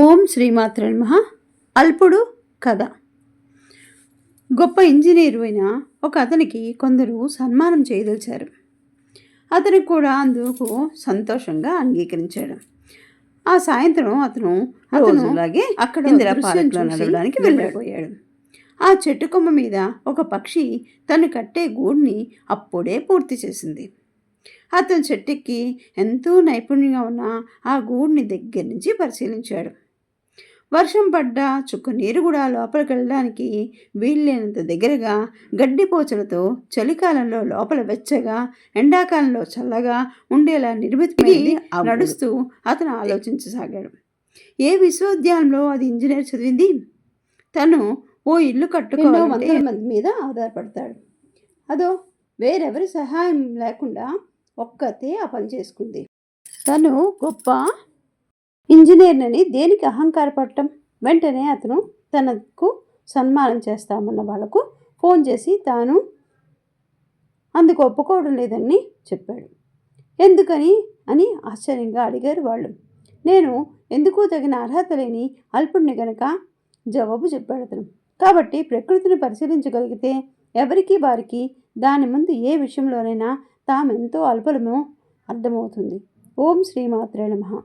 ఓం శ్రీమాత్ర నమః. అల్పుడు కథ. గొప్ప ఇంజనీర్ అయిన ఒక అతనికి కొందరు సన్మానం చేయదలిచారు. అతనికి కూడా అందుకు సంతోషంగా అంగీకరించాడు. ఆ సాయంత్రం అతను అతను రోజులాగే అక్కడ నడవడానికి వెళ్ళిపోయాడు ఆ చెట్టు కొమ్మ మీద ఒక పక్షి తను కట్టే గూడిని అప్పుడే పూర్తి చేసింది. అతను చెట్టుకి ఎంతో నైపుణ్యంగా ఉన్న ఆ గూడిని దగ్గర నుంచి పరిశీలించాడు. వర్షం పడ్డ చుక్క నీరు కూడా లోపలికి వెళ్ళడానికి వీల్లేనంత దగ్గరగా గడ్డి పోచలతో చలికాలంలో లోపల వెచ్చగా ఎండాకాలంలో చల్లగా ఉండేలా గూడు. నడుస్తూ అతను ఆలోచించసాగాడు. ఏ విశ్వవిద్యాలయంలో అది ఇంజనీర్ చదివింది? తను ఓ ఇల్లు కట్టుకోవాలంటే వందల మంది మీద ఆధారపడతాడు. అదో వేరెవరి సహాయం లేకుండా ఒక్కతే ఆ పని చేసుకుంది. తను గొప్ప ఇంజనీర్నని దేనికి అహంకారపడటం వెంటనే అతను తనకు సన్మానం చేస్తామన్న వాళ్ళకు ఫోన్ చేసి తాను అందుకు ఒప్పుకోవడం లేదని చెప్పాడు. ఎందుకని? అని ఆశ్చర్యంగా అడిగారు వాళ్ళు. నేను ఎందుకు తగిన అర్హత లేని అల్పుడిని గనక? జవాబు చెప్పాడు అతను. కాబట్టి ప్రకృతిని పరిశీలించగలిగితే ఎవరికి వారికి దాని ముందు ఏ విషయంలోనైనా తామెంతో అల్పలమో అర్థమవుతుంది. ఓం శ్రీమాత్రే నమః.